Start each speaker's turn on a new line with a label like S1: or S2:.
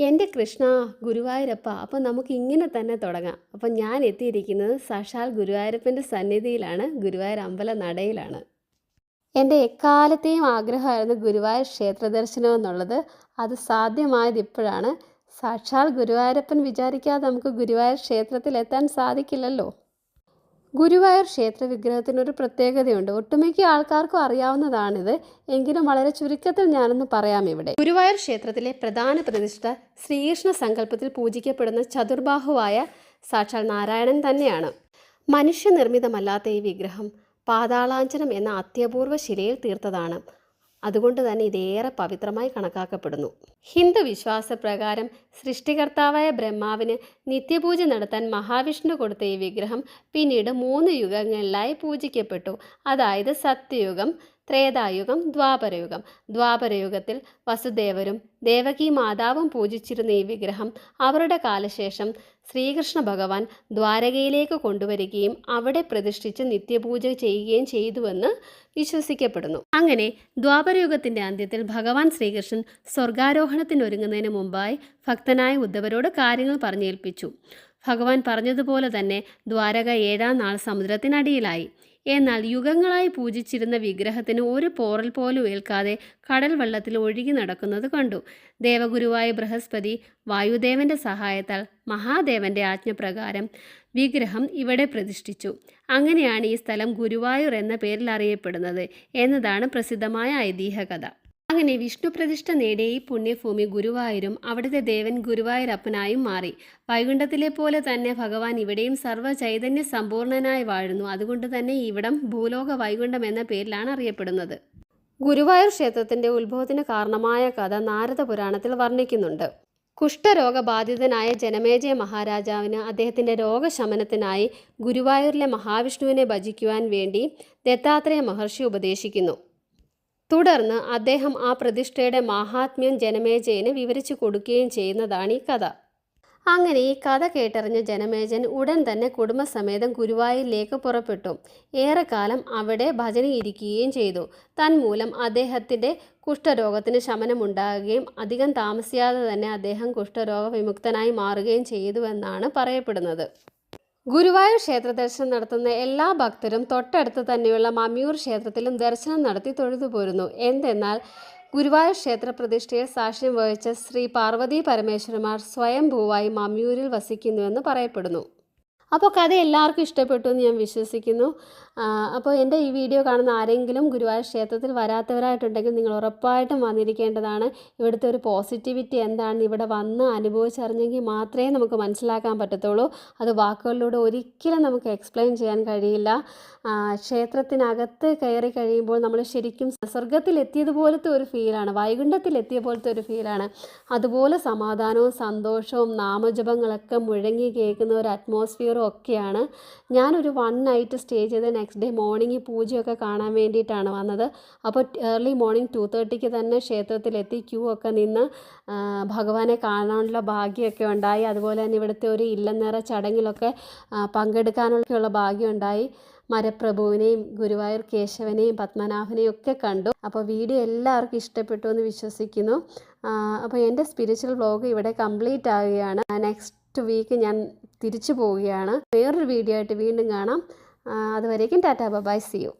S1: എന്റെ കൃഷ്ണ ഗുരുവായൂരപ്പ അപ്പം നമുക്ക് ഇങ്ങനെ തന്നെ തുടങ്ങാം. അപ്പം ഞാൻ എത്തിയിരിക്കുന്നത് സാക്ഷാൽ ഗുരുവായൂരപ്പന്റെ സന്നിധിയിലാണ് ഗുരുവായൂർ അമ്പല നടയിലാണ്. എന്റെ എക്കാലത്തെയും ആഗ്രഹമായിരുന്നു ഗുരുവായൂർ ക്ഷേത്ര ദർശനം എന്നുള്ളത്. അത് സാധ്യമായത് ഇപ്പോഴാണ്. സാക്ഷാൽ ഗുരുവായൂരപ്പൻ വിചാരിക്കാതെ നമുക്ക് ഗുരുവായൂർ ക്ഷേത്രത്തിൽ എത്താൻ സാധിക്കില്ലല്ലോ. ഗുരുവായൂർ ക്ഷേത്ര വിഗ്രഹത്തിനൊരു പ്രത്യേകതയുണ്ട്. ഒട്ടുമിക്ക ആൾക്കാർക്കും അറിയാവുന്നതാണിത്. എങ്കിലും വളരെ ചുരുക്കത്തിൽ ഞാനൊന്ന് പറയാം ഇവിടെ. ഗുരുവായൂർ ക്ഷേത്രത്തിലെ പ്രധാന പ്രതിഷ്ഠ ശ്രീകൃഷ്ണ സങ്കല്പത്തിൽ പൂജിക്കപ്പെടുന്ന ചതുർബാഹുവായ സാക്ഷാൽ നാരായണൻ തന്നെയാണ്. മനുഷ്യനിർമ്മിതമല്ലാത്ത ഈ വിഗ്രഹം പാതാളാഞ്ചനം എന്ന അത്യപൂർവ ശിലയിൽ തീർത്തതാണ്. അതുകൊണ്ട് തന്നെ ഇതേറെ പവിത്രമായി കണക്കാക്കപ്പെടുന്നു. ഹിന്ദു വിശ്വാസപ്രകാരം സൃഷ്ടികർത്താവായ ബ്രഹ്മാവിന് നിത്യപൂജ നടത്താൻ മഹാവിഷ്ണു കൊടുത്ത ഈ വിഗ്രഹം പിന്നീട് മൂന്ന് യുഗങ്ങളിലായി പൂജിക്കപ്പെട്ടു. അതായത് സത്യയുഗം ത്രേതായുഗം ദ്വാപരയുഗം. ദ്വാപരയുഗത്തിൽ വസുദേവരും ദേവകി മാതാവും പൂജിച്ചിരുന്ന ഈ വിഗ്രഹം അവരുടെ കാലശേഷം ശ്രീകൃഷ്ണ ഭഗവാൻ ദ്വാരകയിലേക്ക് കൊണ്ടുവരികയും അവിടെ പ്രതിഷ്ഠിച്ച് നിത്യപൂജ ചെയ്യുകയും ചെയ്തുവെന്ന് വിശ്വസിക്കപ്പെടുന്നു. അങ്ങനെ ദ്വാപരയുഗത്തിന്റെ അന്ത്യത്തിൽ ഭഗവാൻ ശ്രീകൃഷ്ണൻ സ്വർഗാരോഹണത്തിനൊരുങ്ങുന്നതിന് മുമ്പായി ഭക്തനായ ഉദ്ധവരോട് കാര്യങ്ങൾ പറഞ്ഞേൽപ്പിച്ചു. ഭഗവാൻ പറഞ്ഞതുപോലെ തന്നെ ദ്വാരക ഏഴാം നാൾ സമുദ്രത്തിനടിയിലായി. എന്നാൽ യുഗങ്ങളായി പൂജിച്ചിരുന്ന വിഗ്രഹത്തിന് ഒരു പോറൽ പോലും ഏൽക്കാതെ കടൽ വെള്ളത്തിൽ ഒഴുകി നടക്കുന്നത് കണ്ടു. ദേവഗുരുവായ ബൃഹസ്പതി വായുദേവന്റെ സഹായത്താൽ മഹാദേവന്റെ ആജ്ഞപ്രകാരം വിഗ്രഹം ഇവിടെ പ്രതിഷ്ഠിച്ചു. അങ്ങനെയാണ് ഈ സ്ഥലം ഗുരുവായൂർ എന്ന പേരിൽ അറിയപ്പെടുന്നത് എന്നതാണ് പ്രസിദ്ധമായ ഐതിഹ്യകഥ. അങ്ങനെ വിഷ്ണു പ്രതിഷ്ഠ നേടിയ ഈ പുണ്യഭൂമി ഗുരുവായൂരും അവിടുത്തെ ദേവൻ ഗുരുവായൂരപ്പനായും മാറി. വൈകുണ്ഠത്തിലെ പോലെ തന്നെ ഭഗവാൻ ഇവിടെയും സർവ ചൈതന്യ സമ്പൂർണനായി വാഴുന്നു. അതുകൊണ്ട് തന്നെ ഇവിടം ഭൂലോക വൈകുണ്ഠം എന്ന പേരിലാണ് അറിയപ്പെടുന്നത്. ഗുരുവായൂർ ക്ഷേത്രത്തിന്റെ ഉത്ഭവത്തിന് കാരണമായ കഥ നാരദ പുരാണത്തിൽ വർണിക്കുന്നുണ്ട്. കുഷ്ഠരോഗബാധിതനായ ജനമേജയ മഹാരാജാവിന് അദ്ദേഹത്തിന്റെ രോഗശമനത്തിനായി ഗുരുവായൂരിലെ മഹാവിഷ്ണുവിനെ ഭജിക്കുവാൻ വേണ്ടി ദത്താത്രേയ മഹർഷി ഉപദേശിക്കുന്നു. തുടർന്ന് അദ്ദേഹം ആ പ്രതിഷ്ഠയുടെ മഹാത്മ്യം ജനമേജയന് വിവരിച്ചു കൊടുക്കുകയും ചെയ്യുന്നതാണ് ഈ കഥ. അങ്ങനെ ഈ കഥ കേട്ടറിഞ്ഞ ജനമേജൻ ഉടൻ തന്നെ കുടുംബസമേതം ഗുരുവായൂരിലേക്ക് പുറപ്പെട്ടു. ഏറെക്കാലം അവിടെ ഭജനയിരിക്കുകയും ചെയ്തു. തന്മൂലം അദ്ദേഹത്തിന്റെ കുഷ്ഠരോഗത്തിന് ശമനമുണ്ടാകുകയും അധികം താമസിയാതെ തന്നെ അദ്ദേഹം കുഷ്ഠരോഗ വിമുക്തനായി മാറുകയും ചെയ്തുവെന്നാണ് പറയപ്പെടുന്നത്. ഗുരുവായൂർ ക്ഷേത്ര ദർശനം നടത്തുന്ന എല്ലാ ഭക്തരും തൊട്ടടുത്ത് തന്നെയുള്ള മമ്മിയൂർ ക്ഷേത്രത്തിലും ദർശനം നടത്തി തൊഴുതു പോരുന്നു. എന്തെന്നാൽ ഗുരുവായൂർ ക്ഷേത്ര പ്രതിഷ്ഠയെ സാക്ഷ്യം വഹിച്ച ശ്രീ പാർവതി പരമേശ്വരന്മാർ സ്വയംഭൂവായി മമ്മിയൂരിൽ വസിക്കുന്നുവെന്ന് പറയപ്പെടുന്നു. അപ്പോൾ കഥ എല്ലാവർക്കും ഇഷ്ടപ്പെട്ടു എന്ന് ഞാൻ വിശ്വസിക്കുന്നു. അപ്പോൾ എന്റെ ഈ വീഡിയോ കാണുന്ന ആരെങ്കിലും ഗുരുവായൂർ ക്ഷേത്രത്തിൽ വരാത്തവരായിട്ടുണ്ടെങ്കിൽ നിങ്ങൾ ഉറപ്പായിട്ടും വന്നിരിക്കേണ്ടതാണ്. ഇവിടുത്തെ ഒരു പോസിറ്റിവിറ്റി എന്താണെന്ന് ഇവിടെ വന്ന് അനുഭവിച്ചറിഞ്ഞെങ്കിൽ മാത്രമേ നമുക്ക് മനസ്സിലാക്കാൻ പറ്റത്തുള്ളൂ. അത് വാക്കുകളിലൂടെ ഒരിക്കലും നമുക്ക് എക്സ്പ്ലെയിൻ ചെയ്യാൻ കഴിയില്ല. ക്ഷേത്രത്തിനകത്ത് കയറി കഴിയുമ്പോൾ നമ്മൾ ശരിക്കും സ്വർഗത്തിലെത്തിയതുപോലത്തെ ഒരു ഫീലാണ് വൈകുണ്ഠത്തിലെത്തിയ പോലത്തെ ഒരു ഫീലാണ്. അതുപോലെ സമാധാനവും സന്തോഷവും നാമജപങ്ങളൊക്കെ മുഴങ്ങി കേൾക്കുന്ന ഒരു അറ്റ്മോസ്ഫിയറും ഒക്കെയാണ് ഞാനൊരു വൺ നൈറ്റ് സ്റ്റേ ചെയ്ത് നെക്സ്റ്റ് ഡേ മോർണിംഗ് പൂജയൊക്കെ കാണാൻ വേണ്ടിയിട്ടാണ് വന്നത്. അപ്പോൾ ഏർലി മോർണിംഗ് ടു തേർട്ടിക്ക് തന്നെ ക്ഷേത്രത്തിലെത്തി ക്യൂ ഒക്കെ നിന്ന് ഭഗവാനെ കാണാനുള്ള ഭാഗ്യമൊക്കെ ഉണ്ടായി. അതുപോലെ തന്നെ ഇവിടുത്തെ ഒരു ഇല്ലനേറ ചടങ്ങിലൊക്കെ പങ്കെടുക്കാനുള്ള ഭാഗ്യം ഉണ്ടായി. മരപ്രഭുവിനെയും ഗുരുവായൂർ കേശവനെയും പത്മനാഭനെയും ഒക്കെ കണ്ടു. അപ്പോൾ വീഡിയോ എല്ലാവർക്കും ഇഷ്ടപ്പെട്ടു എന്ന് വിശ്വസിക്കുന്നു. അപ്പോൾ എന്റെ സ്പിരിച്വൽ വ്ലോഗ് ഇവിടെ കംപ്ലീറ്റ് ആവുകയാണ്. നെക്സ്റ്റ് വീക്ക് ഞാൻ തിരിച്ചു പോവുകയാണ്. വേറൊരു വീഡിയോ ആയിട്ട് വീണ്ടും കാണാം. അതുവരേക്കും ടാറ്റാ ബബായ് സി യു.